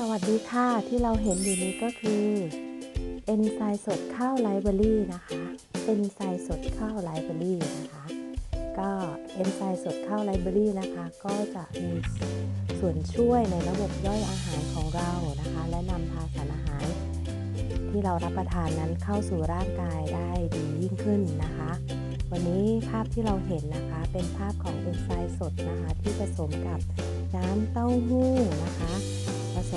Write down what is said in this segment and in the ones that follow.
สวัสดีค่ะที่เราเห็นอยู่นี้ก็คือเอนไซม์สดข้าวไลเบอรี่นะคะเอนไซม์สดข้าวไลเบอรี่นะคะก็เอนไซม์สดข้าวไลเบอรี่นะคะก็จะมีส่วนช่วยในระบบย่อยอาหารของเรานะคะ และนำพาสารอาหาร ที่เรารับประทานนั้นเข้าสู่ร่างกายได้ดียิ่งขึ้นนะคะ วันนี้ภาพที่เราเห็นนะคะเป็นภาพของเอนไซม์สดนะคะที่ผสมกับน้ำเต้าหู้นะคะ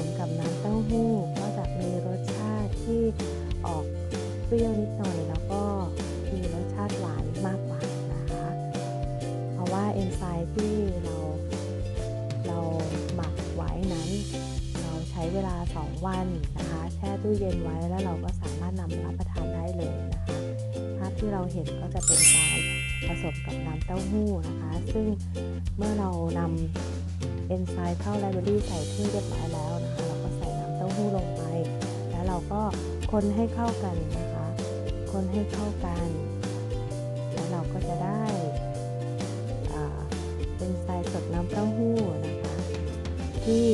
มกับน้ำเต้าหู้ก็จะมีรสชาติที่ออกเปรี้ยวนิดหน่อยแล้วก็มีรสชาติหวานมากกว่านะคะ เพราะว่าเอนไซม์ที่เราเราหมักไว้นั้น เราใช้เวลา 2 วันนะคะ แช่ตู้เย็นไว้แล้วเราก็สามารถนำรับประทานได้เลยนะคะ ภาพที่เราเห็นก็จะเป็นการผสมกับน้ำเต้าหู้นะคะ ซึ่งเมื่อเรานำ เอนไซม์เข้าไลบรารีใส่ถ้วยเรียบร้อยแล้วนะคะเราก็ใส่น้ำเต้าหู้ลงไป แล้วเราก็คนให้เข้ากันนะคะ คนให้เข้ากัน แล้วเราก็จะได้เอนไซม์สดน้ำเต้าหู้นะคะ ที่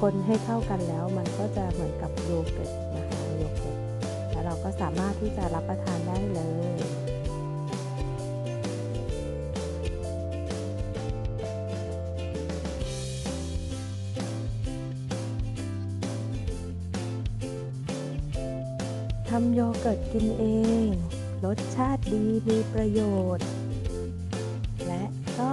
คนให้เข้ากันแล้วมันก็จะเหมือนกับโยเกิร์ตนะคะโยเกิร์ตแล้วเราก็สามารถที่จะรับประทานได้เลย ทำโยเกิร์ตกินเอง รสชาติดีมีประโยชน์ และก็